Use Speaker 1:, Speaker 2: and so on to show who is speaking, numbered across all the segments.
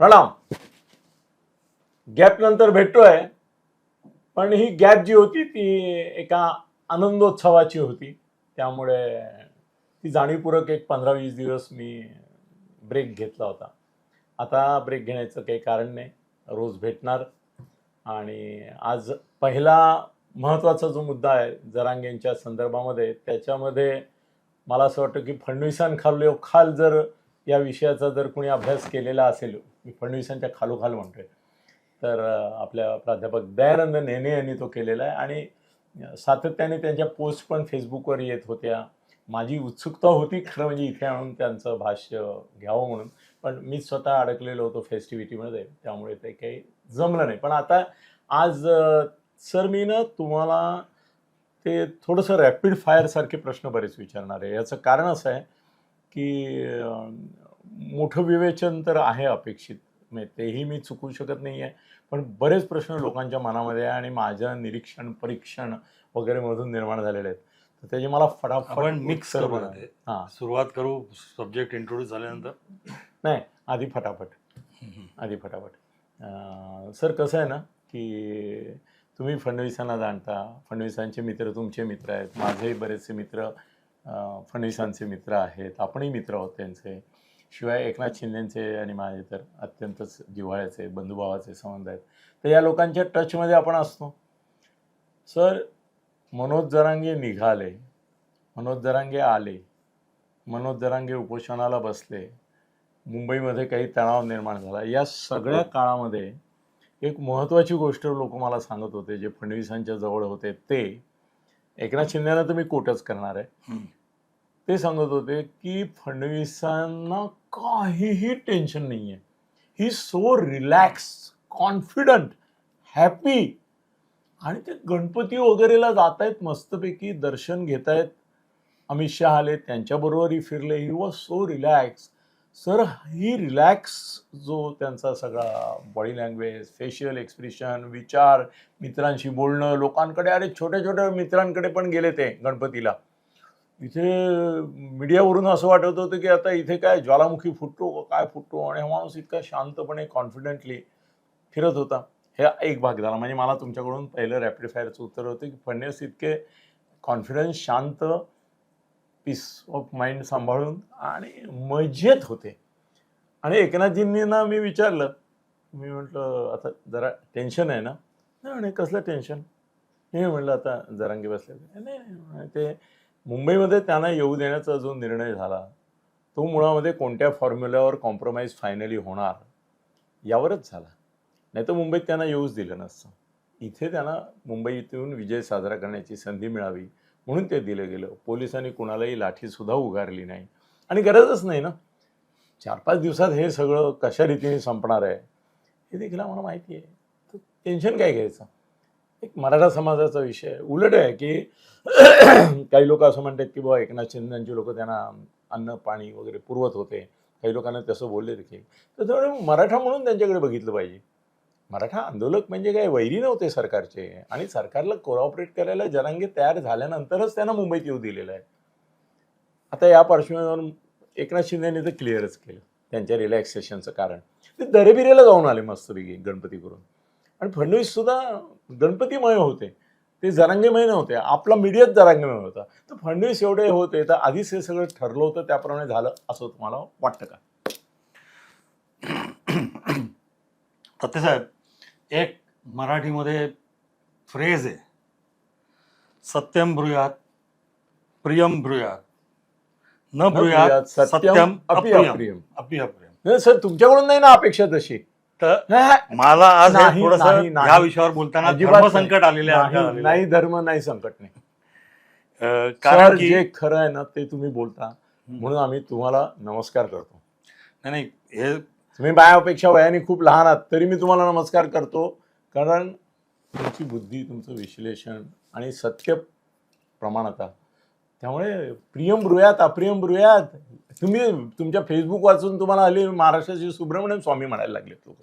Speaker 1: प्रणाम. गॅप नंतर भेटतोय पण ही गॅप जी होती ती एका आनंदोत्सवाची होती. त्यामुळे ती जाणीवपूर्वक एक पंधरा वीस दिवस मी ब्रेक घेतला होता. आता ब्रेक घेण्याचं काही कारण नाही. रोज भेटणार. आणि आज पहिला महत्त्वाचा जो मुद्दा आहे जरांगेंच्या संदर्भामध्ये त्याच्यामध्ये मला असं वाटतं की फडणवीसांखालो खाल जर या विषयाचा जर कोणी अभ्यास केलेला असेल मी फडणवीसांच्या खालोखाल म्हणतोय तर आपल्या प्राध्यापक दयानंद नेने यांनी तो केलेला आहे आणि सातत्याने त्यांच्या पोस्ट पण फेसबुकवर येत होत्या. माझी उत्सुकता होती खरं म्हणजे इथे आणून त्यांचं भाष्य घ्यावं म्हणून पण मी स्वतः अडकलेलो होतो फेस्टिव्हिटीमध्ये त्यामुळे ते काही जमलं नाही. पण आता आज सर मी ना तुम्हाला ते थोडंसं रॅपिड फायरसारखे प्रश्न बरेच विचारणार आहे. याचं कारण असं आहे की मोठं विवेचन तर आहे अपेक्षित. म्हणजे तेही मी चुकू शकत नाही आहे पण बरेच प्रश्न लोकांच्या मनामध्ये आहे आणि माझं निरीक्षण परीक्षण वगैरे मधून निर्माण झालेले आहेत. तर त्याची मला फटाफट
Speaker 2: मिक्स करू.
Speaker 1: हां.
Speaker 2: सुरुवात करू सब्जेक्ट इंट्रोड्यूस झाल्यानंतर.
Speaker 1: नाही आधी फटाफट. आधी फटाफट. सर कसं आहे ना की तुम्ही फडणवीसांना जाणता. फडणवीसांचे मित्र तुमचे मित्र आहेत. माझेही बरेचसे मित्र फडणवीसांचे मित्र आहेत आपणही मित्र आहोत त्यांचे. शिवाय एकनाथ शिंदेचे आणि माझे तर अत्यंतच जिव्हाळ्याचे बंधुभावाचे संबंध आहेत. तर या लोकांच्या टचमध्ये आपण असतो. सर मनोज जरांगे निघाले. मनोज जरांगे आले. मनोज जरांगे उपोषणाला बसले. मुंबईमध्ये काही तणाव निर्माण झाला. या सगळ्या काळामध्ये एक महत्त्वाची गोष्ट लोक मला सांगत होते जे फडणवीसांच्या जवळ होते ते एकनाथ शिंदेना तर मी कोटच करणार आहे. ते सांगत होते की फडणवीसांना काहीही टेन्शन नाही आहे he so relax confident happy आणि ते गणपती वगैरेला जात आहेत मस्तपैकी दर्शन घेत आहेत अमित शहा आले त्यांच्याबरोबरही फिरले. He was so relax sir he relax जो त्यांचा सगळा बॉडी लँग्वेज फेशियल एक्सप्रेशन विचार मित्रांशी बोलणं लोकांकडे अरे छोट्या छोट्या मित्रांकडे पण गेले ते गणपतीला. इथे मीडियावरून असं वाटत होतं की आता इथे काय ज्वालामुखी फुटतो काय फुटतो? आणि हा माणूस इतका शांतपणे कॉन्फिडेंटली फिरत होता. हे एक भाग झाला. म्हणजे मला तुमच्याकडून पहिलं रॅपिड फायरचं उत्तर होतं की फडणवीस इतके कॉन्फिडन्स शांत पीस ऑफ माइंड सांभाळून आणि मजेत होते. आणि एकनाथजींनी ना मी विचारलं मी म्हटलं आता जरा टेन्शन आहे ना? नाही म्हणे कसलं टेन्शन हे म्हटलं आता जरांगी बसले नाही नाही ते मुंबईमध्ये त्यांना येऊ देण्याचा जो निर्णय झाला तो मुळामध्ये कोणत्या फॉर्म्युल्यावर कॉम्प्रोमाइज फायनली होणार यावरच झाला. नाही तर मुंबईत त्यांना येऊच दिलं नसतं. इथे त्यांना मुंबईतून विजय साजरा करण्याची संधी मिळावी म्हणून ते दिलं गेलं. पोलिसांनी कुणालाही लाठीसुद्धा उगारली नाही. आणि गरजच नाही ना. चार पाच दिवसात हे सगळं कशा रीतीने संपणार आहे हे देखील आम्हाला माहिती आहे. तर टेन्शन काय घ्यायचं? एक मराठा समाजाचा विषय आहे. उलट आहे की काही लोक असं म्हणतात की बाबा एकनाथ शिंदेचे लोक त्यांना अन्न पाणी वगैरे पुरवत होते. काही लोकांना तसं बोलले देखील. तर त्यामुळे मराठा म्हणून त्यांच्याकडे बघितलं पाहिजे. मराठा आंदोलक म्हणजे काय? वैरी नव्हते सरकारचे. आणि सरकारला कोऑपरेट करायला जरांगे तयार झाल्यानंतरच त्यांना मुंबईत येऊ दिलेलं आहे. आता या पार्श्वभूमीवर एकनाथ शिंदेने तर क्लिअरच केलं. त्यांच्या रिलॅक्सेशनचं कारण. ते दरेबिरेला जाऊन आले मस्तपैकी गणपती करून आणि फडणवीस सुद्धा गणपतीमय होते. ते जरांगेमय नव्हते. आपला मीडियाच जरांगेमय होता. तर फडणवीस एवढे होते तर आधीच हे सगळं ठरलं होतं त्याप्रमाणे झालं असं तुम्हाला वाटतं का?
Speaker 2: साहेब एक मराठीमध्ये फ्रेज आहे. सत्यम ब्रुयात प्रियम ब्रुयात. न ब्रुयात
Speaker 1: सत्यम
Speaker 2: सत्यम
Speaker 1: अपि
Speaker 2: अप्रियम.
Speaker 1: अप्रियम.
Speaker 2: अपि अप्रियम
Speaker 1: नाही सर तुमच्याकडून नाही ना अपेक्षा तशी?
Speaker 2: तर मला आज थोडस. या विषयावर बोलताना धर्म संकट आलेले आहे
Speaker 1: नाही, धर्म नाही संकट नाही.
Speaker 2: कारण की
Speaker 1: जे खरं आहे ना ते तुम्ही बोलता. म्हणून आम्ही तुम्हाला नमस्कार करतो.
Speaker 2: नाही नाही, हे
Speaker 1: तुम्ही माझ्यापेक्षा वयाने खूप लहान आहात तरी मी तुम्हाला नमस्कार करतो. कारण तुमची बुद्धी तुमचं विश्लेषण आणि सत्य प्रमाणता त्यामुळे प्रियम ब्रुयात अप्रियम ब्रुयात. तुम्ही तुमच्या फेसबुक वाचून तुम्हाला आली महाराष्ट्राचे सुब्रमण्यम स्वामी म्हणायला लागले लोक.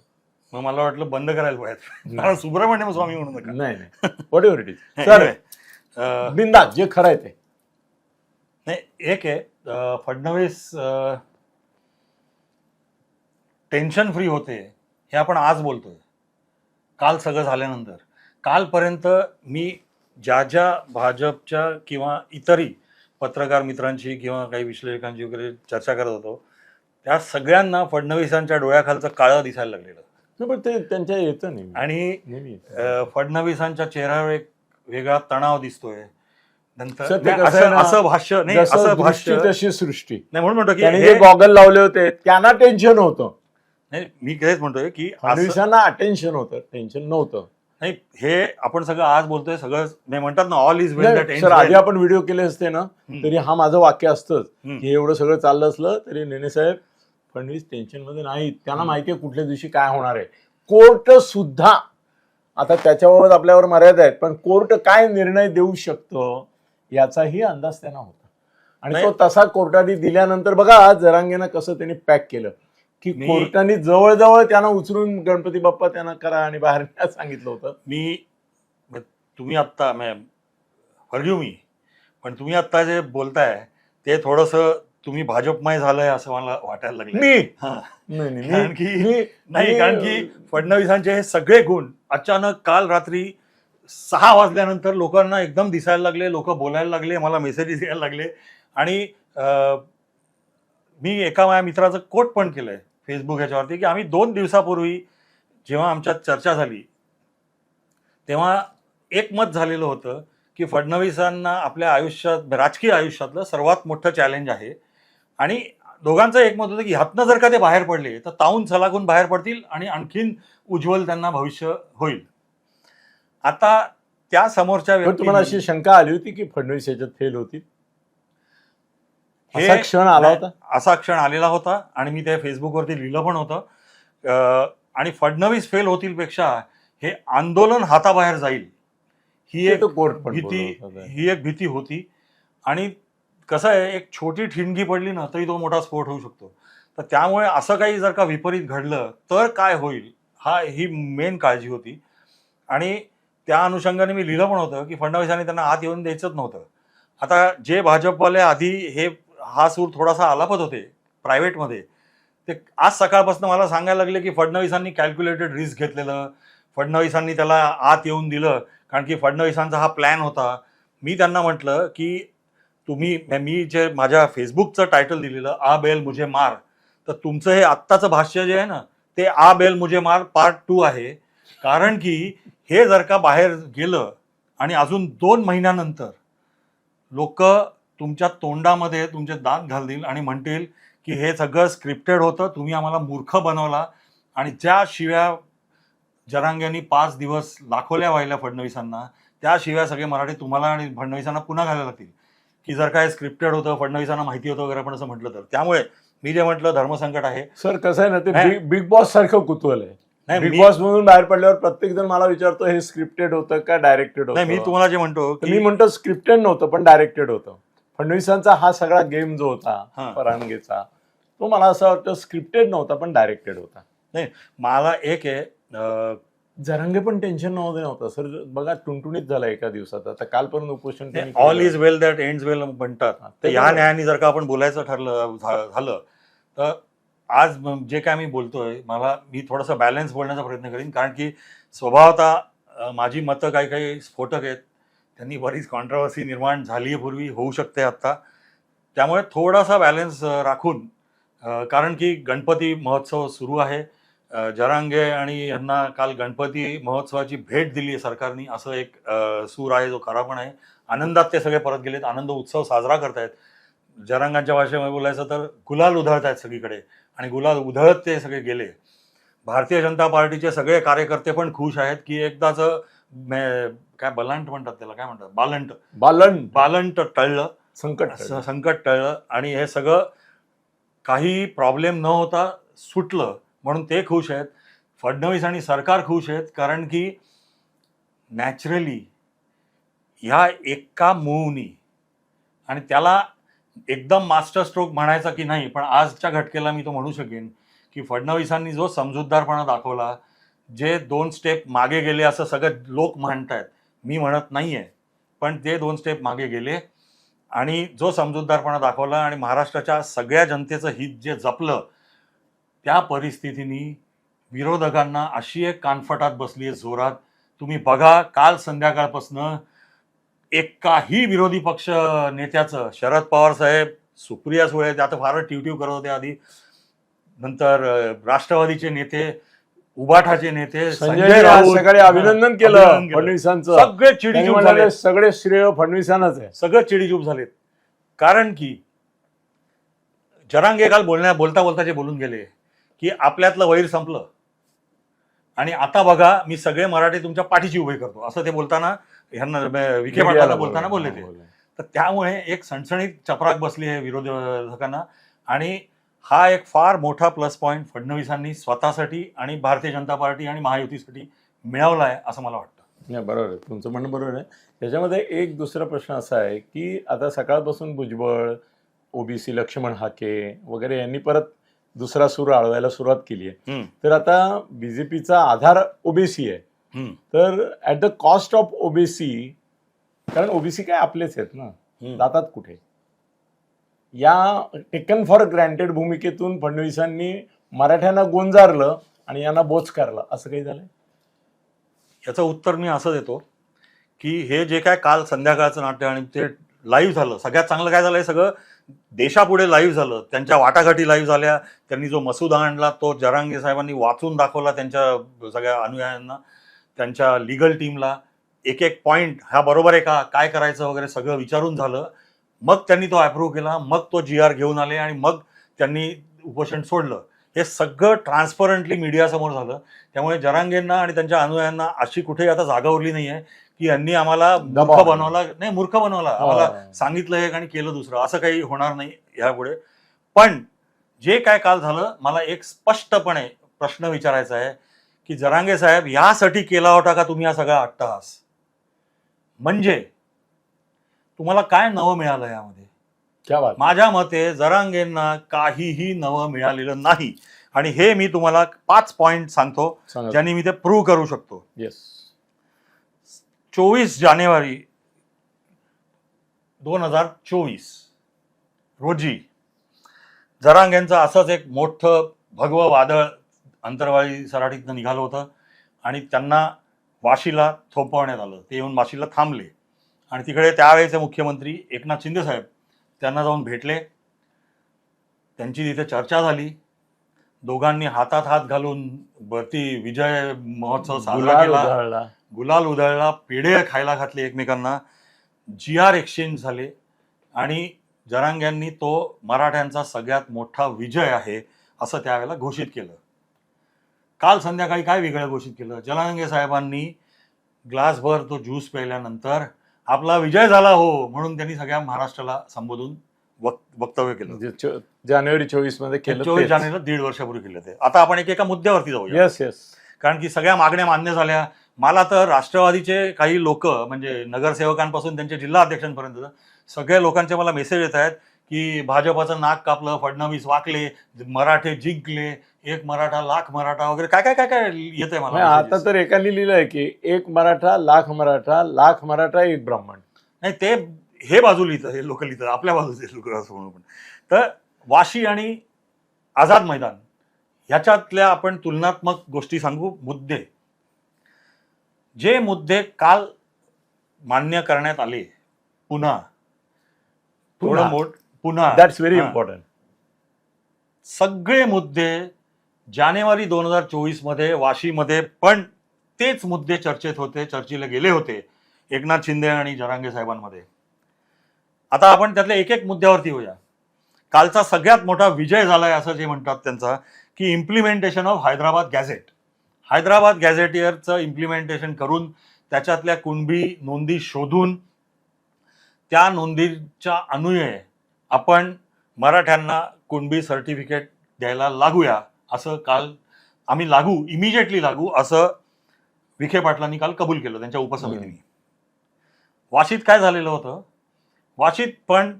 Speaker 2: मग मला वाटलं बंद करायला पाहिजे. सुब्रमण्यम स्वामी म्हणू नका.
Speaker 1: नाही नाही. Whatever it is sir बिंदास जे खरं आहे ते.
Speaker 2: नाही एक आहे फडणवीस टेन्शन फ्री होते हे आपण आज बोलतोय. काल सगळं झाल्यानंतर. कालपर्यंत मी ज्या ज्या भाजपच्या किंवा इतरही पत्रकार मित्रांशी किंवा काही विश्लेषकांशी वगैरे चर्चा करत होतो त्या सगळ्यांना फडणवीसांच्या डोळ्याखालचं काळं दिसायला लागलेलं.
Speaker 1: नाही, पण ते त्यांच्या येतं नेहमी
Speaker 2: आणि फडणवीसांच्या चेहऱ्यावर एक वेगळा तणाव दिसतोय. नंतर नाही, असं भाष्य नाही असं भाष्य
Speaker 1: तशी सृष्टी.
Speaker 2: नाही म्हणून म्हणतो की
Speaker 1: गॉगल लावले होते त्यांना टेन्शन होतं.
Speaker 2: नाही मी तेच म्हणतोय की
Speaker 1: फडणवीसांना अटेन्शन होतं टेन्शन नव्हतं.
Speaker 2: नाही हे आपण सगळं आज बोलतोय सगळं नाही म्हणतात ना ऑल इज वेल
Speaker 1: सर आधी आपण व्हिडिओ केले असते ना. तरी हा माझं वाक्य असतंच. की हे एवढं सगळं चाललं असलं तरी नेने साहेब फडणवीस टेन्शनमध्ये नाहीत. त्यांना माहिती आहे कुठल्या दिवशी काय होणार आहे. कोर्ट सुद्धा आता त्याच्याबाबत आपल्यावर मर्यादा आहेत पण कोर्ट काय निर्णय देऊ शकतं याचाही अंदाज त्यांना होता. आणि. तो तसा कोर्टाने दिल्यानंतर बघा जरांगेनं कसं त्यांनी पॅक केलं. की
Speaker 2: मी-
Speaker 1: कोर्टाने जवळजवळ त्यांना उचलून गणपती बाप्पा त्यांना करा आणि बाहेर न्या सांगितलं होतं.
Speaker 2: मी तुम्ही आत्ता फर्ग्यू मी पण तुम्ही आत्ता जे बोलताय ते थोडस तुम्ही भाजपमय झालंय असं मला वाटायला लागलं
Speaker 1: मी?
Speaker 2: हा.
Speaker 1: नाही नाही
Speaker 2: कारण की-
Speaker 1: मी-
Speaker 2: नाही
Speaker 1: मी-
Speaker 2: कारण की फडणवीसांचे हे सगळे गुण अचानक काल रात्री सहा वाजल्यानंतर लोकांना एकदम दिसायला लागले लोक बोलायला लागले मला मेसेजेस यायला लागले. आणि अं, मी एका माझ्या मित्राचं कोट पण केलंय. फेसबुक ह्याच्यावरती की आम्ही दोन दिवसापूर्वी जेव्हा आमच्यात चर्चा झाली तेव्हा एकमत झालेलं होतं की फडणवीसांना आपल्या आयुष्यात राजकीय आयुष्यातलं सर्वात मोठं चॅलेंज आहे. आणि दोघांचं एकमत होतं की ह्यातनं जर का ते बाहेर पडले तर ताऊन सलागून बाहेर पडतील आणि आणखीन उज्ज्वल त्यांना भविष्य होईल. आता त्या समोरच्या
Speaker 1: तुम्हाला अशी शंका आली होती की फडणवीस याच्यात फेल होती
Speaker 2: हे-
Speaker 1: असा क्षण आला होता?
Speaker 2: असा क्षण आलेला होता आणि मी ते फेसबुकवरती लिहिलं पण होतं. आणि फडणवीस फेल होतील पेक्षा हे आंदोलन हाताबाहेर जाईल. ही एक भीती. ही एक भीती होती. आणि कसं आहे एक छोटी ठिणगी पडली ना तरी तो मोठा स्फोट होऊ शकतो. तर त्यामुळे असं काही जर का विपरीत घडलं तर काय होईल? हा ही मेन काळजी होती. आणि त्या अनुषंगाने मी लिहिलं पण होतं की फडणवीसांनी त्यांना आत येऊन द्यायचंच नव्हतं. आता जे भाजपवाले आधी हे हा सूर थोडासा आलापत होते प्रायव्हेटमध्ये. ते आज सकाळपासून मला सांगायला लागले की फडणवीसांनी कॅल्क्युलेटेड रिस्क घेतलेलं फडणवीसांनी त्याला आत येऊन दिलं कारण की फडणवीसांचा हा प्लॅन होता. मी त्यांना म्हटलं की तुम्ही मी जे माझ्या फेसबुकचं टायटल दिलेलं आ बेल मुझे मार तर तुमचं हे आत्ताचं भाष्य जे आहे ना ते आ बेल मुझे मार पार्ट टू आहे. कारण की हे जर का बाहेर गेलं आणि अजून दोन महिन्यानंतर लोक तुमच्या तोंडामध्ये तुमचे दात घालतील आणि म्हणतील की हे सगळं स्क्रिप्टेड होतं तुम्ही आम्हाला मूर्ख बनवला. आणि ज्या शिव्या जरांग्यांनी पाच दिवस दाखवल्या व्हायला फडणवीसांना त्या शिव्या सगळे मराठी तुम्हाला आणि फडणवीसांना पुन्हा घालायला लागतील. की जर काय स्क्रिप्टेड होतं फडणवीसांना माहिती होतं वगैरे आपण असं म्हटलं तर. त्यामुळे मी जे म्हटलं धर्मसंकट आहे.
Speaker 1: सर कसं आहे ना ते. बिग बॉस सारखं कुतूहल आहे.
Speaker 2: नाही
Speaker 1: बिग बॉस मधून बाहेर पडल्यावर प्रत्येक जण मला विचारतो हे स्क्रिप्टेड होतं का डायरेक्टेड
Speaker 2: नाही मी
Speaker 1: होतं?
Speaker 2: तुम्हाला जे म्हणतो
Speaker 1: मी म्हणतो स्क्रिप्टेड नव्हतं पण डायरेक्टेड होतं. फडणवीसांचा हा सगळा गेम जो
Speaker 2: हा.
Speaker 1: होता परांगेचा तो मला असं वाटतं स्क्रिप्टेड नव्हता पण डायरेक्टेड होता
Speaker 2: मला एक आहे
Speaker 1: जरांगे पण टेन्शन नव्हते नव्हतं सर बघा टुणटुणीत झाला एका दिवसात आता कालपर्यंत उपोषण
Speaker 2: all. Is well that ends well म्हणतात तर या. न्यायाने जर का आपण बोलायचं ठरलं झालं तर आज जे काय मी बोलतोय मला मी थोडंसं बॅलन्स बोलण्याचा प्रयत्न करीन कारण की स्वभावता माझी मतं काही काही स्फोटक आहेत त्यांनी बरीच कॉन्ट्रावर्सी निर्माण झाली आहे पूर्वी होऊ शकते आत्ता त्यामुळे थोडासा बॅलन्स राखून कारण की गणपती महोत्सव सुरू आहे. जरांगे आणि यांना काल गणपती महोत्सवाची भेट दिली आहे सरकारने असं एक सूर आहे जो खरा पण आहे. आनंदात ते सगळे परत गेलेत आनंद उत्सव साजरा करतायत. जरांगांच्या भाषेमध्ये बोलायचं तर गुलाल उधळत आहेत सगळीकडे आणि गुलाल उधळत ते सगळे गेले. भारतीय जनता पार्टीचे सगळे कार्यकर्ते पण खुश आहेत की एकदाच काय बलांट म्हणतात त्याला? काय म्हणतात? बालंट.
Speaker 1: बालन
Speaker 2: बालंट टळलं.
Speaker 1: संकट
Speaker 2: संकट टळलं. आणि हे सगळं काही प्रॉब्लेम न होता सुटलं. म्हणून ते खुश आहेत. फडणवीस आणि सरकार खुश आहेत. कारण की नॅचरली ह्या एका मूवनी आणि त्याला एकदम मास्टर स्ट्रोक म्हणायचा की नाही पण आजच्या घटकेला मी तो म्हणू शकेन की फडणवीसांनी जो समजूतदारपणा दाखवला जे दोन स्टेप मागे गेले असं सगळे लोक म्हणतायत मी म्हणत नाही आहे पण ते दोन स्टेप मागे गेले. आणि जो समजूतदारपणा दाखवला आणि महाराष्ट्राच्या सगळ्या जनतेचं हित जे जपलं त्या परिस्थितीनी विरोधकांना अशी एक कानफटात बसली आहे जोरात. तुम्ही बघा काल संध्याकाळपासनं एकाही विरोधी पक्ष नेत्याचं शरद पवार साहेब सुप्रिया सुळे त्या तर फारच ट्यूट्यू करत होते आधी. नंतर राष्ट्रवादीचे नेते उबाठाचे नेते
Speaker 1: संजय राऊत. सकाळी अभिनंदन केलं. फडणवीसांचं.
Speaker 2: सगळे चिडीचूप झाले
Speaker 1: सगळे श्रेय फडणवीसांनाच आहे.
Speaker 2: सगळं चिडीचूप झालेत. कारण की जरांगे काल बोलण्या बोलता बोलता जे बोलून गेले की आपल्यातलं वैर संपलं. आणि आता बघा मी सगळे मराठी तुमच्या पाठीची उभे करतो. असं ते बोलताना ह्यांना विखे पाटलांना बोलताना बोलले ते. तर त्यामुळे एक सणसणीत चपराक बसली आहे विरोधकांना. आणि हा एक फार मोठा प्लस पॉईंट फडणवीसांनी स्वतःसाठी आणि भारतीय जनता पार्टी आणि महायुतीसाठी मिळवला आहे असं मला वाटतं.
Speaker 1: नाही बरोबर आहे. तुमचं म्हणणं बरोबर आहे. त्याच्यामध्ये एक दुसरा प्रश्न असा आहे की आता सकाळपासून भुजबळ ओबीसी लक्ष्मण हाके वगैरे यांनी परत दुसरा सूर आळवायला सुरुवात केली आहे. तर आता बीजेपीचा आधार ओबीसी आहे. तर at the cost of OBC कारण ओबीसी काय आपलेच आहेत ना. जातात कुठे? या टेकन फॉर ग्रँटेड भूमिकेतून फडणवीसांनी मराठ्यांना गोंजारलं आणि यांना बोचकारलं. असं काही झालंय?
Speaker 2: याचं उत्तर मी असं देतो की हे जे काय काल संध्याकाळचं नाट्य आणि ते लाईव्ह झालं सगळ्यात चांगलं काय झालं हे सगळं? देशापुढे लाईव्ह झालं त्यांच्या वाटाघाटी लाईव्ह झाल्या त्यांनी जो मसुदा आणला तो जरांगे साहेबांनी वाचून दाखवला त्यांच्या सगळ्या अनुयायांना त्यांच्या लिगल टीमला एक एक पॉईंट हा बरोबर आहे का? काय करायचं वगैरे सगळं विचारून झालं. मग त्यांनी तो अप्रूव्ह केला मग तो जी आर घेऊन आले आणि मग त्यांनी उपोषण सोडलं. हे सगळं ट्रान्सपरंटली मीडियासमोर झालं. त्यामुळे जरांगेंना आणि त्यांच्या अनुयायांना अशी कुठेही आता जागा उरली नाहीये की यांनी आम्हाला मूर्ख. बनवला नाही मूर्ख बनवला आम्हाला. सांगितलं एक आणि केलं दुसरं. असं काही होणार नाही यापुढे. पण जे काय काल झालं मला एक स्पष्टपणे प्रश्न विचारायचा आहे की जरांगे साहेब यासाठी केला होता का तुम्ही हा सगळा अट्टहास? म्हणजे तुम्हाला काय नवं मिळालं यामध्ये?
Speaker 1: क्या बात.
Speaker 2: माझ्या मते जरांगेंना काहीही नवं मिळालेलं नाही. आणि हे मी तुम्हाला पाच पॉइंट सांगतो
Speaker 1: सांगा.
Speaker 2: ज्यांनी मी ते प्रूव्ह करू शकतो.
Speaker 1: येस
Speaker 2: चोवीस जानेवारी दोन हजार चोवीस रोजी जरांगेंचं असंच एक मोठं भगवं वादळ अंतरवाळी सराटीतनं निघालं होतं आणि त्यांना वाशीला थोपवण्यात आलं. ते येऊन वाशीला थांबले. आणि तिकडे त्यावेळेचे मुख्यमंत्री एकनाथ शिंदे साहेब त्यांना जाऊन भेटले. त्यांची तिथे चर्चा झाली. दोघांनी हातात हात घालून वरती विजय महोत्सव साजरा केला. गुलाल उधळला पेढे खायला घातले एकमेकांना. जी आर एक्सचेंज झाले. आणि जरांग्यांनी तो मराठ्यांचा सगळ्यात मोठा विजय आहे असं त्यावेळेला घोषित केलं. काल संध्याकाळी काय वेगळं घोषित केलं? जलांगे साहेबांनी ग्लासभर तो ज्यूस प्यायल्यानंतर आपला विजय झाला हो म्हणून त्यांनी सगळ्या महाराष्ट्राला संबोधून वक- वक्तव्य केलं.
Speaker 1: जानेवारी चोवीसमध्ये केलं
Speaker 2: चोवीस जानेवारीला दीड वर्षापूर्वी केलं ते. आता आपण एक एका मुद्द्यावरती जाऊया.
Speaker 1: येस येस
Speaker 2: कारण की सगळ्या मागण्या मान्य झाल्या. मला तर राष्ट्रवादीचे काही लोक म्हणजे नगरसेवकांपासून त्यांच्या जिल्हा अध्यक्षांपर्यंत सगळ्या लोकांचे मला मेसेज येत आहेत की भाजपाचं नाक कापलं फडणवीस वाकले मराठे जिंकले एक मराठा लाख मराठा वगैरे. काय काय काय काय येत आहे
Speaker 1: नाही,
Speaker 2: मला
Speaker 1: आता. तर एकाने लिहिलंय की एक मराठा लाख मराठा लाख मराठा एक ब्राह्मण.
Speaker 2: नाही ते हे बाजू लिहितं हे लोक लिहितात आपल्या बाजूचे लोक असं म्हणून पण. तर वाशी आणि आझाद मैदान ह्याच्यातल्या आपण तुलनात्मक गोष्टी सांगू. मुद्दे. जे मुद्दे काल मान्य करण्यात आले पुन्हा. थोडं
Speaker 1: पुन्हा.
Speaker 2: मोठ पुन्हा.
Speaker 1: दॅट्स व्हेरी
Speaker 2: हा.
Speaker 1: इम्पॉर्टंट
Speaker 2: सगळे मुद्दे जानेवारी दोन हजार चोवीसमध्ये वाशीमध्ये पण तेच मुद्दे चर्चेत होते चर्चेला गेले होते एकनाथ शिंदे आणि जरांगे साहेबांमध्ये. आता आपण त्यातल्या एक एक मुद्द्यावरती होऊया कालचा सगळ्यात मोठा विजय झालाय असं जे म्हणतात त्यांचा की implementation of Hyderabad gazette Hyderabad गॅझेटियरचं implementation करून त्याच्यातल्या कुणबी नोंदी शोधून त्या नोंदीच्या अनुये आपण मराठ्यांना कुणबी सर्टिफिकेट द्यायला लागूया. असं काल आम्ही लागू इमिजिएटली लागू असं विखे पाटलांनी काल कबूल केलं त्यांच्या उपसमितीने. वाशीत काय झालेलं होतं? वाशीत पण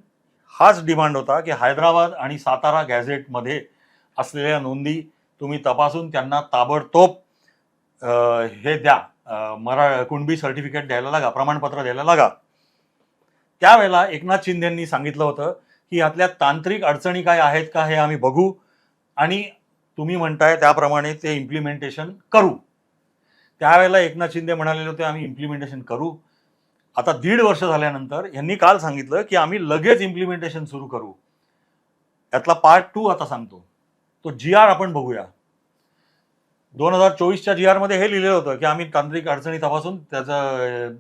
Speaker 2: हाच डिमांड होता की हैदराबाद आणि सातारा गॅझेटमध्ये असलेल्या नोंदी तुम्ही तपासून त्यांना ताबडतोब हे द्या. मरा कुणबी सर्टिफिकेट द्यायला लागा प्रमाणपत्र द्यायला लागा. त्यावेळेला एकनाथ शिंदेंनी सांगितलं होतं की यातल्या तांत्रिक अडचणी काय आहेत का हे आम्ही बघू आणि तुम्ही म्हणताय त्याप्रमाणे ते इम्प्लिमेंटेशन करू. त्यावेळेला एकनाथ शिंदे म्हणालेले होते आम्ही इम्प्लिमेंटेशन करू. आता दीड वर्ष झाल्यानंतर यांनी काल सांगितलं की आम्ही लगेच इम्प्लिमेंटेशन सुरू करू. यातला पार्ट टू आता सांगतो. तो जी आर आपण बघूया. दोन हजार चोवीसच्या जी आरमध्ये हे लिहिलेलं होतं की आम्ही तांत्रिक अडचणी तपासून त्याचं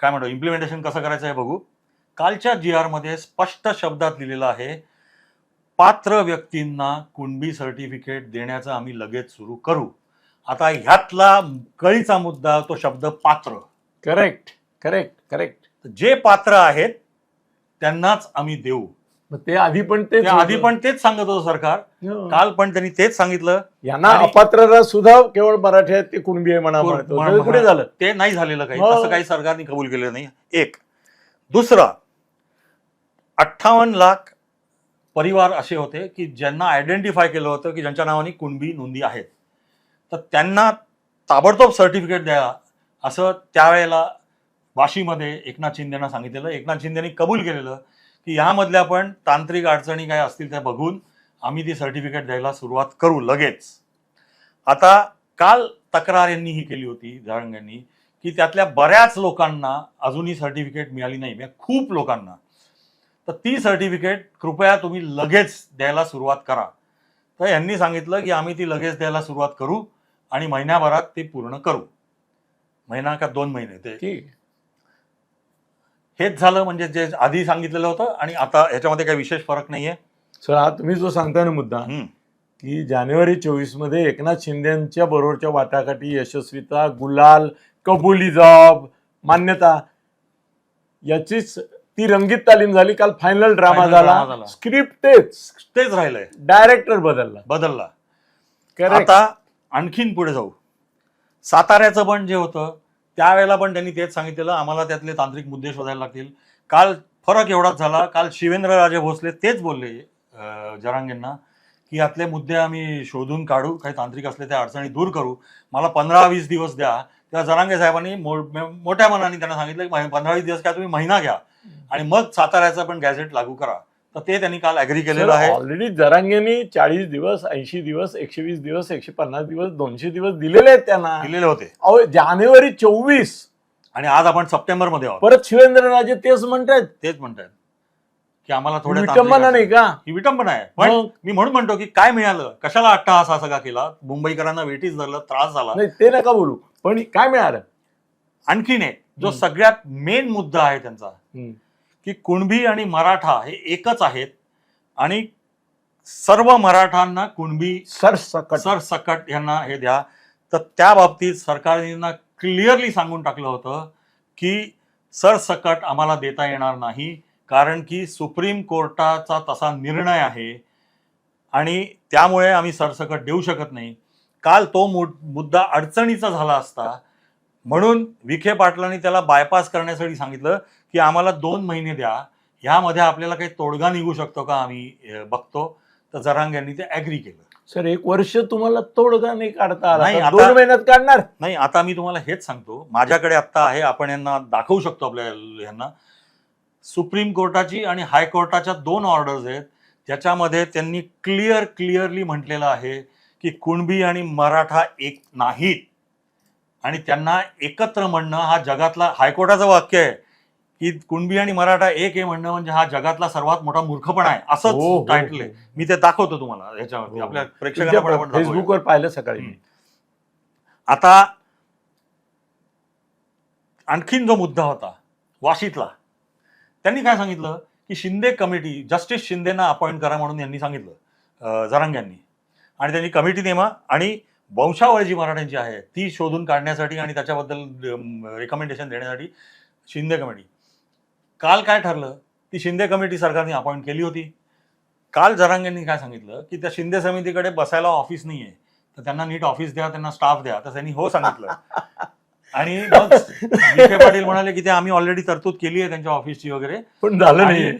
Speaker 2: काय म्हणतो इम्प्लिमेंटेशन कसं करायचं हे बघू. कालच्या जी आरमध्ये स्पष्ट शब्दात लिहिलेलं आहे पात्र व्यक्तींना कुणबी सर्टिफिकेट देण्याचं आम्ही लगेच सुरू करू. आता ह्यातला कळीचा मुद्दा तो शब्द पात्र.
Speaker 1: करेक्ट करेक्ट करेक्ट
Speaker 2: जे पात्र आहेत त्यांनाच आम्ही देऊ.
Speaker 1: ते आधी पण ते
Speaker 2: आधी पण तेच सांगत होतं सरकार. काल पण त्यांनी तेच सांगितलं.
Speaker 1: यांना अपात्रता सुद्धा केवळ मराठी आहेत ते कुणबी आहे म्हणा कुठे झालं?
Speaker 2: ते नाही झालेलं काही.
Speaker 1: हो.
Speaker 2: असं काही सरकारने कबूल केलेलं नाही. एक. दुसरा अठ्ठावन्न लाख परिवार असे होते की ज्यांना आयडेंटिफाय केलं होतं की ज्यांच्या नावाने कुणबी नोंदी आहेत. तर त्यांना ताबडतोब सर्टिफिकेट द्या. असं त्यावेळेला वाशीमध्ये एकनाथ शिंदेना सांगितलेलं. एकनाथ शिंदेनी कबूल केलेलं की यामधल्या पण तांत्रिक अडचणी काय असतील त्या बघून आम्ही ती सर्टिफिकेट द्यायला सुरुवात करू लगेच. आता काल तक्रार यांनी ही केली होती जारंग यांनी की त्यातल्या बऱ्याच लोकांना अजूनही सर्टिफिकेट मिळाली नाही. म्हणजे खूप लोकांना. तर ती सर्टिफिकेट कृपया तुम्ही लगेच द्यायला सुरुवात करा तर यांनी सांगितलं की आम्ही ती लगेच द्यायला सुरुवात करू आणि महिन्याभरात ते पूर्ण करू महिना का दोन महिने ते. हेच झालं म्हणजे जे आधी सांगितलेलं होतं आणि आता ह्याच्यामध्ये काही विशेष फरक नाहीये
Speaker 1: सर तुम्ही जो सांगताय ना मुद्दा. की जानेवारी चोवीसमध्ये एकनाथ शिंदेच्या बरोबरच्या वाटाघाटी यशस्वीता गुलाल कबुली जॉब मान्यता याचीच ती रंगीत तालीम झाली काल फायनल ड्रामा
Speaker 2: Final drama
Speaker 1: झाला.
Speaker 2: झाला.
Speaker 1: स्क्रिप्ट तेच.
Speaker 2: तेच राहिलंय.
Speaker 1: डायरेक्टर बदलला.
Speaker 2: बदलला. आता आणखीन पुढे जाऊ. साताऱ्याचं पण जे होतं त्यावेळेला पण त्यांनी तेच सांगितलेलं आम्हाला त्यातले तांत्रिक मुद्दे शोधायला लागतील. काल फरक एवढाच झाला. काल शिवेंद्रराजे भोसले तेच बोलले अं, जरांगेंना की यातले मुद्दे आम्ही शोधून काढू काही तांत्रिक असले त्या अडचणी दूर करू. मला पंधरा वीस दिवस द्या. तेव्हा जरांगे साहेबांनी मो- मोठ्या मनाने त्यांना सांगितलं की पंधरा वीस दिवस काय तुम्ही महिना घ्या. आणि मग साताऱ्याचं पण गॅझेट लागू करा. तर ते त्यांनी काल अग्री केलेलं आहे.
Speaker 1: ऑलरेडी जरांगेनी चाळीस दिवस ऐंशी दिवस एकशे वीस दिवस एकशे पन्नास दिवस दोनशे दिवस दिलेले आहेत त्यांना.
Speaker 2: दिलेले होते.
Speaker 1: अहो जानेवारी चोवीस.
Speaker 2: आणि आज आपण सप्टेंबरमध्ये आहोत.
Speaker 1: परत शिवेंद्रराजे तेच म्हणतात
Speaker 2: तेच म्हणतात की आम्हाला थोडे
Speaker 1: विटंबना नाही का?
Speaker 2: ही विटंबना आहे. पण
Speaker 1: मग?
Speaker 2: मी म्हणून म्हणतो की काय मिळालं? कशाला अट्टाहास हा सगळा केला? मुंबईकरांना वेटीच धरलं त्रास झाला.
Speaker 1: नाही ते नका बोलू. पण काय मिळालं?
Speaker 2: आणखीन एक. जो. सगळ्यात मेन मुद्दा आहे त्यांचा. की कुणबी आणि मराठा हे एकच आहेत आणि सर्व मराठांना कुणबी
Speaker 1: सरसकट
Speaker 2: सरसकट यांना हे द्या तर त्या बाबतीत सरकारने क्लिअरली सांगून टाकलं होतं की सरसकट आम्हाला देता येणार नाही कारण की सुप्रीम कोर्टाचा तसा निर्णय आहे आणि त्यामुळे आम्ही सरसकट देऊ शकत नाही काल तो मुद्दा अडचणीचा झाला असता म्हणून विखे पाटलांनी त्याला बायपास करण्यासाठी सांगितलं की आम्हाला दोन महिने द्या. ह्यामध्ये आपल्याला काही तोडगा निघू शकतो का आम्ही बघतो. तर जरांग यांनी ते ॲग्री केलं.
Speaker 1: सर एक वर्ष तुम्हाला तोडगा नाही काढता आला.
Speaker 2: नाही,
Speaker 1: आता- दोन महिन्यात काढणार?
Speaker 2: नाही आता मी तुम्हाला हेच सांगतो. माझ्याकडे आत्ता आहे. आपण यांना दाखवू शकतो आपल्या यांना. सुप्रीम कोर्टाची आणि हायकोर्टाच्या दोन ऑर्डर्स आहेत. ज्याच्यामध्ये त्यांनी क्लिअर क्लिअरली म्हटलेलं आहे की कुणबी आणि मराठा एक नाहीत. आणि त्यांना एकत्र म्हणणं हा जगातला हायकोर्टाचं वाक्य आहे की कुणबी आणि मराठा एक आहे म्हणणं म्हणजे हा जगातला सर्वात मोठा मूर्खपणा आहे
Speaker 1: हो,
Speaker 2: असंच
Speaker 1: हो,
Speaker 2: टायटल आहे
Speaker 1: हो.
Speaker 2: मी ते दाखवतो तुम्हाला याच्यावरती
Speaker 1: हो.
Speaker 2: आपल्या प्रेक्षकांना.
Speaker 1: फेसबुकवर पाहिलं सकाळी
Speaker 2: आता आणखीन जो मुद्दा होता वाशीतला त्यांनी काय सांगितलं की शिंदे कमिटी जस्टिस शिंदेना अपॉइंट करा म्हणून यांनी सांगितलं जरांग यांनी आणि त्यांनी कमिटी नेमा आणि वंशावळ जी मराठ्यांची आहे. ती शोधून काढण्यासाठी आणि त्याच्याबद्दल रेकमेंडेशन देण्यासाठी शिंदे कमिटी. काल काय ठरलं? ती शिंदे कमिटी सरकारने अपॉइंट केली होती. काल जरांग यांनी काय सांगितलं? की त्या शिंदे समितीकडे बसायला ऑफिस नाही आहे तर त्यांना नीट ऑफिस द्या त्यांना स्टाफ द्या. तर त्यांनी हो सांगितलं. आणि मग विखे पाटील म्हणाले की ते आम्ही ऑलरेडी तरतूद केली आहे त्यांच्या ऑफिसची वगैरे.
Speaker 1: पण झालं नाही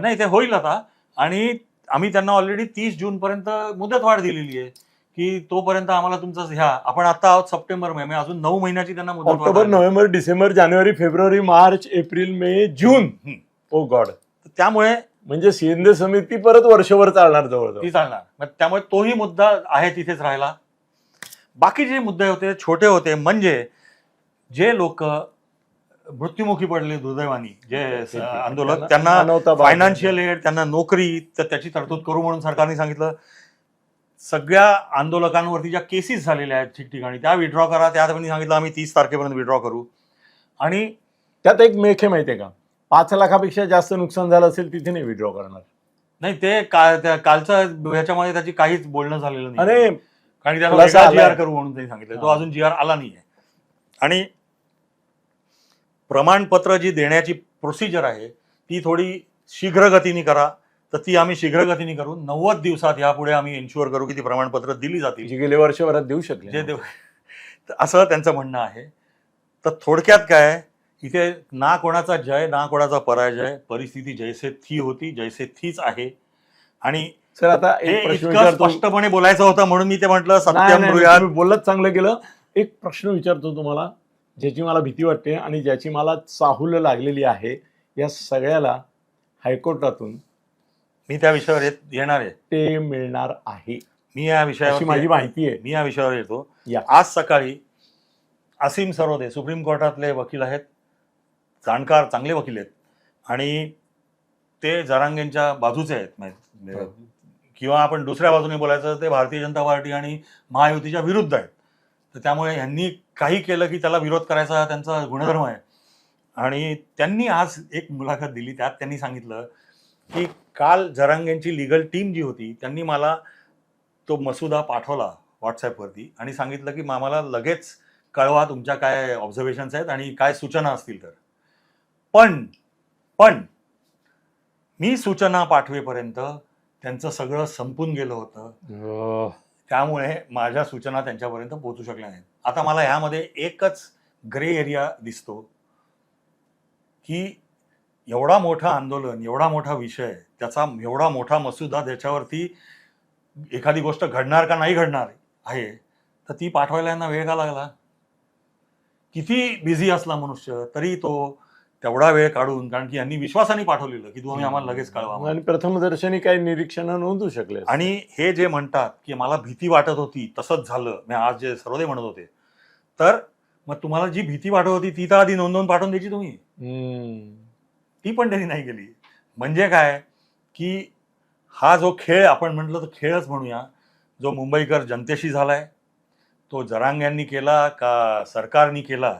Speaker 2: नाही ते होईल आता. आणि आम्ही त्यांना ऑलरेडी तीस जून पर्यंत मुदतवाढ दिलेली आहे की तोपर्यंत आम्हाला तुमचं ह्या आपण आता आहोत सप्टेंबर म्हणजे अजून नऊ महिन्याची त्यांना मुदतवाढ
Speaker 1: ऑक्टोबर. नोव्हेंबर डिसेंबर जानेवारी February March April May June.
Speaker 2: Hmm.
Speaker 1: Oh God.
Speaker 2: त्यामुळे
Speaker 1: म्हणजे शिंदे समिती परत वर्षभर चालणार जवळजवळ.
Speaker 2: ती चालणार. मग त्यामुळे तोही मुद्दा आहे तिथेच राहिला. बाकी जे मुद्दे होते छोटे होते म्हणजे जे लोक मृत्युमुखी पडले दुर्दैवानी जे स- आंदोलक त्यांना
Speaker 1: मानवता बाब-
Speaker 2: फायनान्शियल एड त्यांना नोकरी तर त्याची तरतूद करू म्हणून सरकारने सांगितलं. सगळ्या आंदोलकांवरती ज्या केसेस झालेल्या आहेत ठिकठिकाणी त्या विड्रॉ करा. त्या त्यांनी सांगितलं आम्ही तीस तारखेपर्यंत विड्रॉ करू. आणि
Speaker 1: त्यात एक मेखे माहितीये का? पाच लाखापेक्षा जास्त नुकसान झालं असेल तिथे नाही विड्रॉ करणार.
Speaker 2: नाही ते का त्या कालचं ह्याच्यामध्ये त्याची काहीच बोलणं झालेलं नाही.
Speaker 1: अरे
Speaker 2: कारण त्याला. जी आर करू म्हणून त्यांनी सांगितलं. तो. अजून जी आर आला नाहीये. आणि प्रमाणपत्र जी देण्याची प्रोसिजर आहे ती थोडी शीघ्रगतीने करा. तर ती आम्ही शीघ्रगतीने करू नव्वद दिवसात यापुढे आम्ही इन्शुअर करू की ती प्रमाणपत्र दिली जातील.
Speaker 1: जी गेले वर्षभरात देऊ शकले
Speaker 2: जे तर असं त्यांचं म्हणणं आहे. तर थोडक्यात काय इथे ना कोणाचा जय ना कोणाचा पराजय परिस्थिती जैसे थी होती जैसे थीच आहे. आणि
Speaker 1: सर आता एक प्रश्न
Speaker 2: इतकं स्पष्टपणे बोलायचं होतं म्हणून मी ते म्हटलं सत्यम
Speaker 1: बोललंच चांगलं केलं एक प्रश्न विचारतो तुम्हाला ज्याची मला भीती वाटते आणि ज्याची मला चाहूल लागलेली आहे या सगळ्याला हायकोर्टातून
Speaker 2: मी त्या विषयावर येत- येणार आहे.
Speaker 1: ते मिळणार आहे.
Speaker 2: मी या
Speaker 1: अशी
Speaker 2: विषयावर
Speaker 1: माझी माहिती आहे.
Speaker 2: मी या विषयावर येतो.
Speaker 1: या.
Speaker 2: आज सकाळी असीम सरोदे सुप्रीम कोर्टातले वकील आहेत. जाणकार चांगले वकील आहेत. आणि ते जरांगेंच्या बाजूचे आहेत. म्हणजे-
Speaker 1: हो.
Speaker 2: किंवा आपण दुसऱ्या बाजूने बोलायचं ते भारतीय जनता पार्टी आणि महायुतीच्या विरुद्ध आहेत. तर त्यामुळे यांनी काही केलं की त्याला विरोध करायचा हा त्यांचा गुणधर्म आहे. आणि त्यांनी आज एक मुलाखत दिली त्यात त्यांनी सांगितलं की काल जरांगेंची लिगल टीम जी होती त्यांनी मला तो मसुदा पाठवला व्हॉट्सॲपवरती आणि सांगितलं की आम्हाला लगेच कळवा तुमच्या काय ऑब्झर्वेशन्स आहेत आणि काय सूचना असतील तर. पण पण मी सूचना पाठवेपर्यंत त्यांचं सगळं संपून गेलं होतं. त्यामुळे माझ्या सूचना त्यांच्यापर्यंत पोहोचू शकल्या नाहीत. आता मला ह्यामध्ये एकच ग्रे एरिया दिसतो की एवढा मोठं आंदोलन एवढा मोठा विषय त्याचा एवढा मोठा मसुदा त्याच्यावरती एखादी गोष्ट घडणार का नाही घडणार आहे तर ती पाठवायला यांना वेळ का लागला किती बिझी असला मनुष्य तरी तो तेवढा वेळ काढून कारण की यांनी विश्वासाने पाठवलेलं की तुम्ही आम्हाला लगेच कळवा
Speaker 1: आणि प्रथमदर्शनी काही निरीक्षण नोंदवू शकले.
Speaker 2: आणि हे जे म्हणतात की मला भीती वाटत होती तसंच झालं मी आज जे सर्वदे म्हणत होते तर मग तुम्हाला जी भीती वाटत होती ती तर आधी नोंदवून पाठवून द्यायची तुम्ही. ती पण त्यांनी नाही केली म्हणजे काय? की हा जो खेळ आपण म्हटलं तर खेळच म्हणूया. जो मुंबईकर जनतेशी झालाय तो जरांग यांनी केला का सरकारनी केला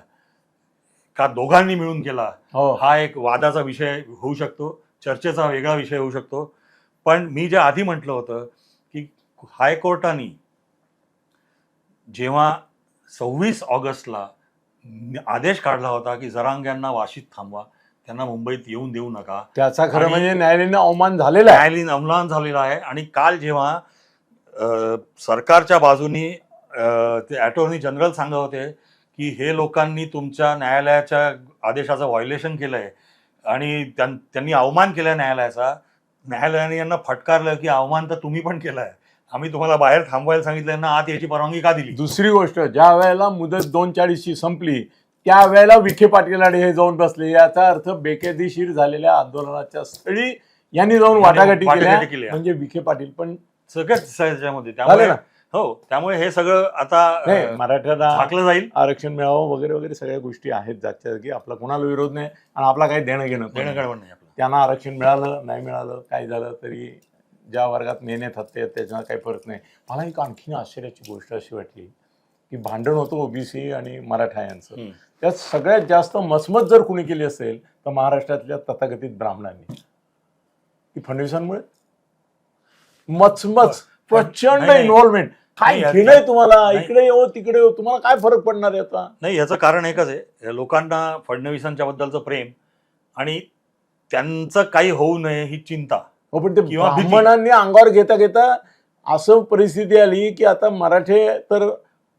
Speaker 2: का दोघांनी मिळून केला
Speaker 1: हो.
Speaker 2: हा एक वादाचा विषय होऊ शकतो चर्चेचा वेगळा विषय होऊ शकतो. पण मी जे आधी म्हटलं होतं की हायकोर्टाने जेव्हा सव्वीस ऑगस्टला आदेश काढला होता की जरांग यांना वाशीत थांबवा त्यांना मुंबईत येऊन देऊ नका.
Speaker 1: त्याचा खरं
Speaker 2: आणि-
Speaker 1: म्हणजे न्यायालयाने अवमान झालेला आहे.
Speaker 2: न्यायालयीन अंमलान झालेला आहे. आणि काल जेव्हा अ, सरकारच्या बाजूनी अ, ते अटॉर्नी जनरल सांगत होते की हे लोकांनी तुमच्या न्यायालयाच्या आदेशाचं व्हायोलेशन केलंय. आणि त्यां- त्यांनी अवमान केलाय न्यायालयाचा. न्यायालयाने यांना फटकारलं की अवमान तर तुम्ही पण केलाय. आम्ही तुम्हाला बाहेर थांबवायला सांगितलं यांना आत याची परवानगी का दिली?
Speaker 1: दुसरी गोष्ट ज्या वेळेला मुदत दोन चाळीसची संपली त्या वेळेला विखे पाटील हे जाऊन बसले. याचा अर्थ बेकायदेशीर झालेल्या आंदोलनाच्या स्थळी यांनी जाऊन वाटाघाटी
Speaker 2: वाटाघाटी
Speaker 1: केल्या. म्हणजे विखे पाटील पण
Speaker 2: त्याच्यामध्ये.
Speaker 1: झाले
Speaker 2: त्यामुळे
Speaker 1: ना?
Speaker 2: हो त्यामुळे हे सगळं आता
Speaker 1: नाही
Speaker 2: अ,
Speaker 1: मराठ्यांना
Speaker 2: झाकलं जाईल.
Speaker 1: आरक्षण मिळावं वगैरे वगैरे सगळ्या गोष्टी आहेत जागच्या जागी. आपला कोणाला विरोध नाही आणि आपला काही देणं घेणं पण
Speaker 2: देणं
Speaker 1: नाही.
Speaker 2: नाही आपलं.
Speaker 1: त्यांना आरक्षण मिळालं नाही मिळालं काय झालं तरी ज्या वर्गात नेण्यात हत्ते त्याच्यानं काही फरक नाही. मला एक आणखीन आश्चर्याची गोष्ट अशी वाटली की भांडण होतं ओबीसी आणि मराठा यांचं.
Speaker 2: हम्म.
Speaker 1: त्यात सगळ्यात जास्त मसमत जर कुणी केली असेल तर महाराष्ट्रातल्या तथाकथित ब्राह्मणांनी. की फडणवीसांमुळे? मचमच प्रचंड. इन्व्हॉल्वमेंट काय
Speaker 2: याचं-
Speaker 1: तुम्हाला. इकडे येऊ तिकडे येऊ तुम्हाला काय फरक पडणार आहे आता?
Speaker 2: नाही याचं कारण एकच आहे. लोकांना फडणवीसांच्या बद्दलचं प्रेम आणि त्यांचं काही होऊ नये ही चिंता.
Speaker 1: हो पण ते. ब्राह्मणांनी अंगावर घेता घेता असं परिस्थिती आली की आता मराठे तर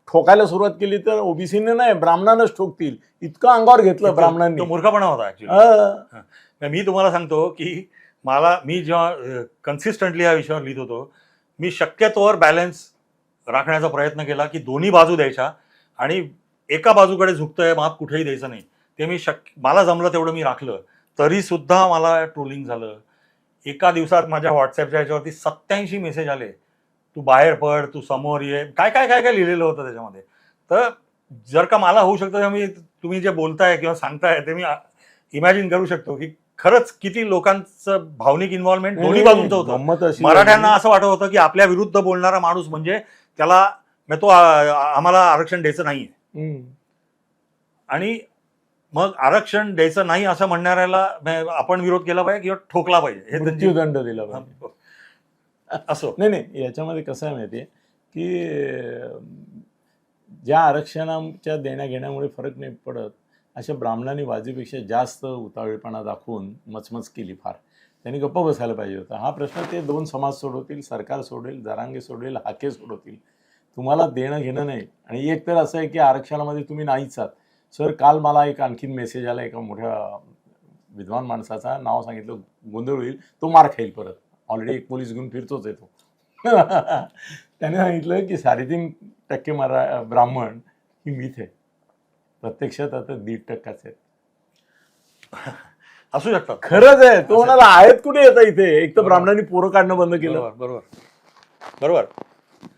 Speaker 1: ठोकायला सुरुवात केली तर ओबीसीने नाही ब्राह्मणांनाच ठोकतील. इतकं अंगावर घेतलं
Speaker 2: तो
Speaker 1: ब्राह्मणांनी.
Speaker 2: मूर्खपणा होता ऍक्च्युली. मी तुम्हाला सांगतो की मला मी जेव्हा कन्सिस्टंटली या विषयावर लिहित होतो मी शक्यतोवर बॅलन्स राखण्याचा प्रयत्न केला की दोन्ही बाजू द्यायच्या आणि एका बाजूकडे झुकतंय माप कुठेही द्यायचं नाही. ते मी शक्य मला जमलं तेवढं मी राखलं. तरी सुद्धा मला ट्रोलिंग झालं. एका दिवसात माझ्या व्हॉट्सअपच्या ह्याच्यावरती सत्याऐंशी मेसेज आले. तू बाहेर पड तू समोर ये. काय काय काय काय लिहिलेलं होतं त्याच्यामध्ये? तर जर का मला होऊ शकतं मी तुम्ही जे बोलताय किंवा सांगताय ते मी इमॅजिन करू शकतो की खरंच किती लोकांचं भावनिक इन्व्हॉल्वमेंट दोन्ही बाजूंचं होतं. मराठ्यांना. असं वाटत होतं की आपल्या विरुद्ध बोलणारा माणूस म्हणजे त्याला तो आम्हाला आरक्षण द्यायचं नाहीये. आणि मग आरक्षण द्यायचं नाही असं म्हणणाऱ्याला आपण विरोध केला पाहिजे किंवा ठोकला पाहिजे. हे
Speaker 1: दिला पाहिजे.
Speaker 2: असो.
Speaker 1: नाही नाही याच्यामध्ये कसं आहे माहिती आहे की ज्या आरक्षणाच्या देण्याघेण्यामुळे फरक नाही पडत अशा ब्राह्मणांनी वाजीपेक्षा जास्त उतावीळपणा दाखवून मचमच केली फार. त्यांनी गप्प बसायला पाहिजे होता. हा प्रश्न ते दोन समाज सोडवतील सरकार सोडेल जरांगे सोडेल हाके सोडवतील. तुम्हाला देणं घेणं नाही. आणि एक तर असं आहे की आरक्षणामध्ये तुम्ही नाहीच आहात. सर काल मला एक आणखीन मेसेज आला एका मोठ्या विद्वान माणसाचा नाव सांगितलं गोंधळ होईल तो मार खाईल परत. ऑलरेडी एक पोलीस घेऊन फिरतोच येतो त्याने सांगितलं की साडेतीन टक्के मरा ब्राह्मण ही मीथ आहे. प्रत्यक्षात आता दीड टक्काच आहेत.
Speaker 2: असू शकतात.
Speaker 1: खरंच आहे. तो म्हणाला आहेत कुठे येतं इथे? एक तर ब्राह्मणांनी पोरं काढणं बंद केलं.
Speaker 2: बरोबर बरोबर.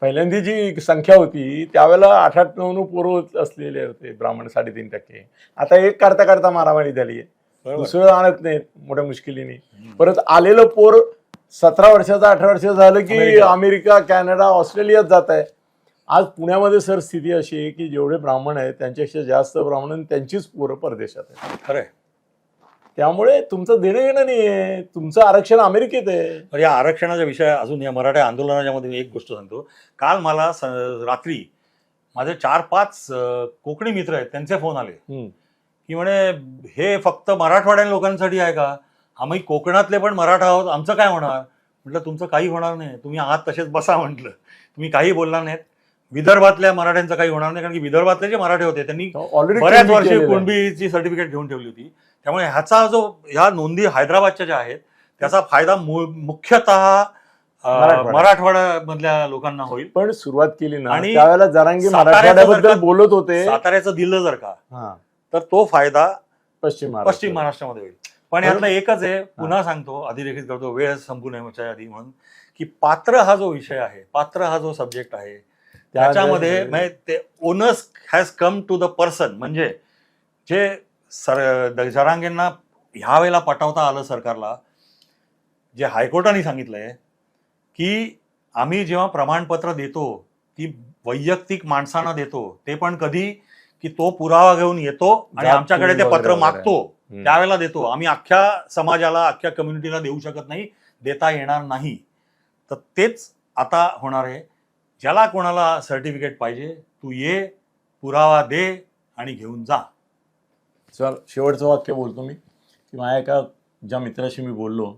Speaker 1: पहिल्यांदी जी संख्या होती त्यावेळेला आठ आठ नऊ नऊ पोरं असलेले होते ब्राह्मण साडेतीन टक्के. आता एक काढता काढता मारामारी झाली आहे दुसरं आणत नाहीत मोठ्या मुश्किलीने. परत आलेलं पोर सतरा वर्षाचं अठरा वर्षाचं झालं की
Speaker 2: अमेरिका.
Speaker 1: कॅनडा ऑस्ट्रेलियात जात आहे. आज पुण्यामध्ये सर स्थिती अशी आहे की जेवढे ब्राह्मण आहेत त्यांच्यापेक्षा जास्त ब्राह्मण त्यांचीच पोरं परदेशात आहेत.
Speaker 2: खरंय
Speaker 1: त्यामुळे तुमचं देणं घेणं नाही आहे तुमचं आरक्षण अमेरिकेत आहे.
Speaker 2: या आरक्षणाचा विषय अजून या मराठा आंदोलनाच्या मध्ये मी एक गोष्ट सांगतो. काल मला रात्री माझे चार पाच कोकणी मित्र आहेत त्यांचे फोन आले. की म्हणे हे फक्त मराठवाड्या लोकांसाठी आहे का? आम्ही कोकणातले पण मराठा आहोत आमचं काय होणार? म्हटलं तुमचं काही होणार नाही. तुम्ही आहात तसेच बसा म्हटलं. तुम्ही काही बोलणार नाहीत. विदर्भातल्या मराठ्यांचं काही होणार नाही कारण की विदर्भातले जे मराठे होते त्यांनी
Speaker 1: ऑलरेडी
Speaker 2: बऱ्याच वर्षी कुणबीची सर्टिफिकेट घेऊन ठेवली होती. त्यामुळे ह्याचा जो ह्या नोंदी हैदराबादच्या ज्या आहेत त्याचा फायदा मुख्यतः. मराठवाड्यामधल्या लोकांना होईल.
Speaker 1: पण सुरुवात केली ना
Speaker 2: आणि
Speaker 1: त्यावेळेला जरांगी मराठवाड्याबद्दल बोलत होते.
Speaker 2: साताऱ्याचं दिलं जर का तर तो फायदा
Speaker 1: पश्चिम.
Speaker 2: पश्चिम महाराष्ट्रामध्ये होईल. पण यातलं एकच आहे पुन्हा सांगतो अधिरेखित करतो वेळ संपू नये आधी म्हणून की पात्र हा जो विषय आहे पात्र हा जो सब्जेक्ट आहे त्याच्यामध्ये म्हणजे ते owners has come to the person म्हणजे जे सर जरांगेंना ह्या वेळेला पटवता आलं सरकारला जे हायकोर्टाने सांगितलंय की आम्ही जेव्हा प्रमाणपत्र देतो ती वैयक्तिक माणसांना देतो ते पण कधी की तो पुरावा घेऊन येतो आणि आमच्याकडे ते पत्र. मागतो. त्यावेळेला देतो. आम्ही अख्ख्या समाजाला अख्ख्या कम्युनिटीला देऊ शकत नाही देता येणार नाही. तर तेच आता होणार आहे. ज्याला कोणाला सर्टिफिकेट पाहिजे तू ये पुरावा दे आणि घेऊन जा.
Speaker 1: चल शेवटचं वाक्य बोलतो मी. की माझ्या एका ज्या मित्राशी मी बोललो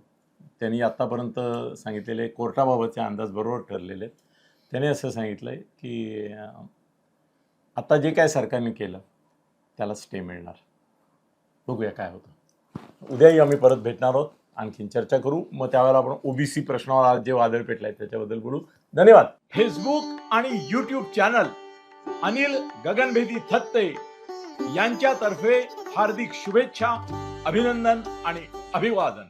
Speaker 1: त्यांनी आत्तापर्यंत सांगितलेले कोर्टाबाबतचे अंदाज बरोबर ठरलेले. आहेत त्याने असं सांगितलं आहे की आता जे काय सरकारने केलं त्याला स्टे मिळणार. बघूया काय होतं. उद्याही आम्ही परत भेटणार आहोत. आणखीन चर्चा करू. मग त्यावेळेला आपण ओबीसी प्रश्नावर आज जे वादळ पेटलंय त्याच्याबद्दल बोलू. धन्यवाद. फेसबुक आणि युट्यूब चॅनल अनिल गगनभेदी थत्ते यांच्यातर्फे हार्दिक शुभेच्छा अभिनंदन आणि अभिवादन.